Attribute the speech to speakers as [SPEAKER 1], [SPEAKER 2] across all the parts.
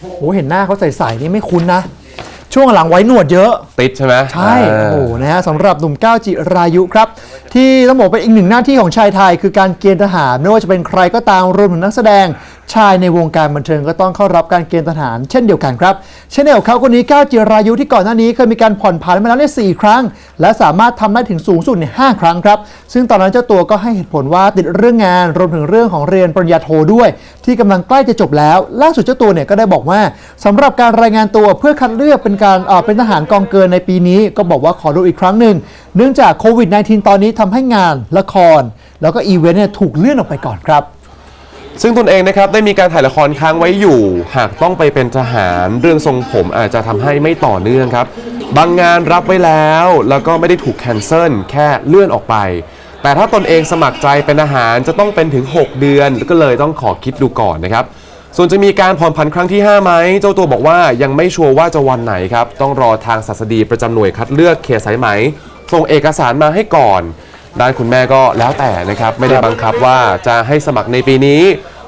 [SPEAKER 1] โอ้เห็นหน้าเขาใสๆนี่ไม่คุ้นนะ ช่วงหลังไว้หนวดเยอะ
[SPEAKER 2] ติดใช่ไหม
[SPEAKER 1] ใช่
[SPEAKER 2] เอ
[SPEAKER 1] โอ้
[SPEAKER 2] อ
[SPEAKER 1] โหนะฮะสำหรับหนุ่มก้าวจิรายุครับ ที่ต้องบอกเป็นอีกหนึ่งหน้าที่ของชายไทย คือการเกณฑ์ทหารไม่ว่าจะเป็นใครก็ตามรวมถึงนักแสดง ชายในวงการบันเทิงก็ต้องเข้ารับการเกณฑ์ทหารเช่นเดียวกันครับเช่นเดียวกับเขาคนนี้ก้าวจิรายุที่ก่อนหน้านี้เคยมีการผ่อนผันมาแล้วในย4ครั้ง และสามารถทำได้ถึงสูงสุดในห้าครั้งครับ ซึ่งตอนนั้นเจ้าตัวก็ให้เหตุผลว่าติดเรื่องงานรวมถึงเรื่องของเรียนปริญญาโทด้วย ที่กำลังใกล้จะจบแล้ว ล่าสุดเจ้าตัวเนี่ยก็ได้บอกว่าสำหรับการรายงานตัวเพื่อคัดเลือกเป็นการเอ่อเป็นทหารกองเกินในปีนี้ ก็บอกว่าขอดูอีกครั้งหนึ่งเนื่องจากโควิด -19 ตอนนี้ทำให้งานละคร แล้วก็อีเวนต์เนี่ยถูกเลื่อนออกไปก่อนครับ
[SPEAKER 2] ซึ่งตนเองนะครับได้มีการถ่ายละครค้างไว้อยู่ หากต้องไปเป็นทหารเรื่องทรงผมอาจจะทำให้ไม่ต่อเนื่องครับ บางงานรับไว้แล้ว แล้วก็ไม่ได้ถูกแคนเซิลแค่เลื่อนออกไป แต่ถ้าตนเองสมัครใจเป็นทหารจะต้องเป็นถึง 6 เดือนก็เลยต้องขอคิดดูก่อนนะครับ ส่วนจะมีการผ่อนผันครั้งที่ 5 ไหม เจ้าตัวบอกว่ายังไม่ชัวร์ว่าจะวันไหนครับ ต้องรอทางศัสดีประจำหน่วยคัดเลือกเขตสายไหม ส่งเอกสารมาให้ก่อนด้านคุณแม่ก็แล้วแต่นะครับ ไม่ได้บังคับว่าจะให้สมัครในปีนี้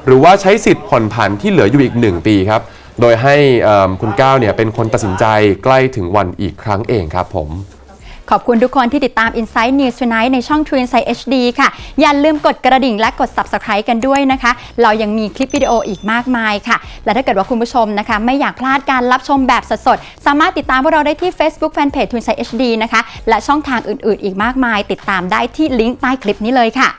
[SPEAKER 2] หรือว่าใช้สิทธิ์ผ่อนผันที่เหลืออยู่อีก 1 ปีครับ โดยให้คุณก้าวเนี่ยเป็นคนตัดสินใจใกล้ถึงวันอีกครั้งเองครับผม
[SPEAKER 3] ขอบคุณทุกคนที่ติดตาม Inside News Tonight ในช่อง True Insight HD ค่ะ อย่าลืมกดกระดิ่งและกด Subscribe กันด้วยนะคะ เรายังมีคลิปวิดีโออีกมากมายค่ะ และถ้าเกิดว่าคุณผู้ชมนะคะ ไม่อยากพลาดการรับชมแบบสดๆ สามารถติดตามพวกเราได้ที่ Facebook Fanpage True Insight HD นะคะ และช่องทางอื่นๆ อีกมากมาย ติดตามได้ที่ลิงก์ใต้คลิปนี้เลยค่ะ